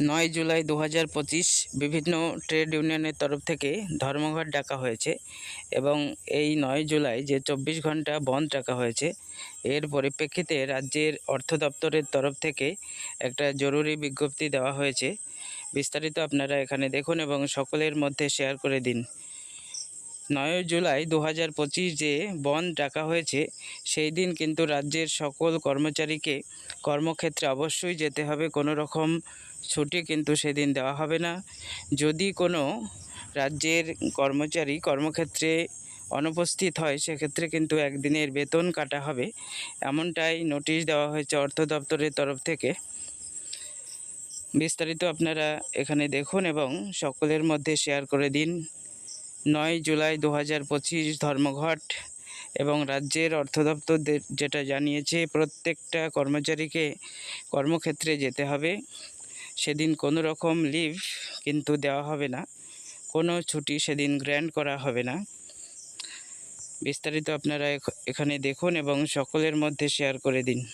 নয় জুলাই দু পঁচিশ বিভিন্ন ট্রেড ইউনিয়নের তরফ থেকে ধর্মঘট ডাকা হয়েছে এবং এই নয় জুলাই যে চব্বিশ ঘণ্টা বন্ধ ডাকা হয়েছে, এর পরিপ্রেক্ষিতে রাজ্যের অর্থ দপ্তরের তরফ থেকে একটা জরুরি বিজ্ঞপ্তি দেওয়া হয়েছে। বিস্তারিত আপনারা এখানে দেখুন এবং সকলের মধ্যে শেয়ার করে দিন। নয় জুলাই দু হাজার পঁচিশ যে বন্ধ ডাকা হয়েছে, সেই দিন কিন্তু রাজ্যের সকল কর্মচারীকে কর্মক্ষেত্রে অবশ্যই যেতে হবে। কোনো রকম ছুটি কিন্তু সেদিন দেওয়া হবে না। যদি কোনো রাজ্যের কর্মচারী কর্মক্ষেত্রে অনুপস্থিত হয়, সেক্ষেত্রে কিন্তু একদিনের বেতন কাটা হবে। এমনটাই নোটিশ দেওয়া হয়েছে অর্থ দপ্তরের তরফ থেকে। বিস্তারিত আপনারা এখানে দেখুন এবং সকলের মধ্যে শেয়ার করে দিন। নয় জুলাই দু হাজার পঁচিশ ধর্মঘট এবং রাজ্যের অর্থ দপ্তর যেটা জানিয়েছে প্রত্যেকটা কর্মচারীকে কর্মক্ষেত্রে যেতে হবে। সেদিন কোনো রকম লিভ কিন্তু দেওয়া হবে না। কোনো ছুটি সেদিন গ্র্যান্ড করা হবে না। বিস্তারিত আপনারা এখানে দেখুন এবং সকলের মধ্যে শেয়ার করে দিন।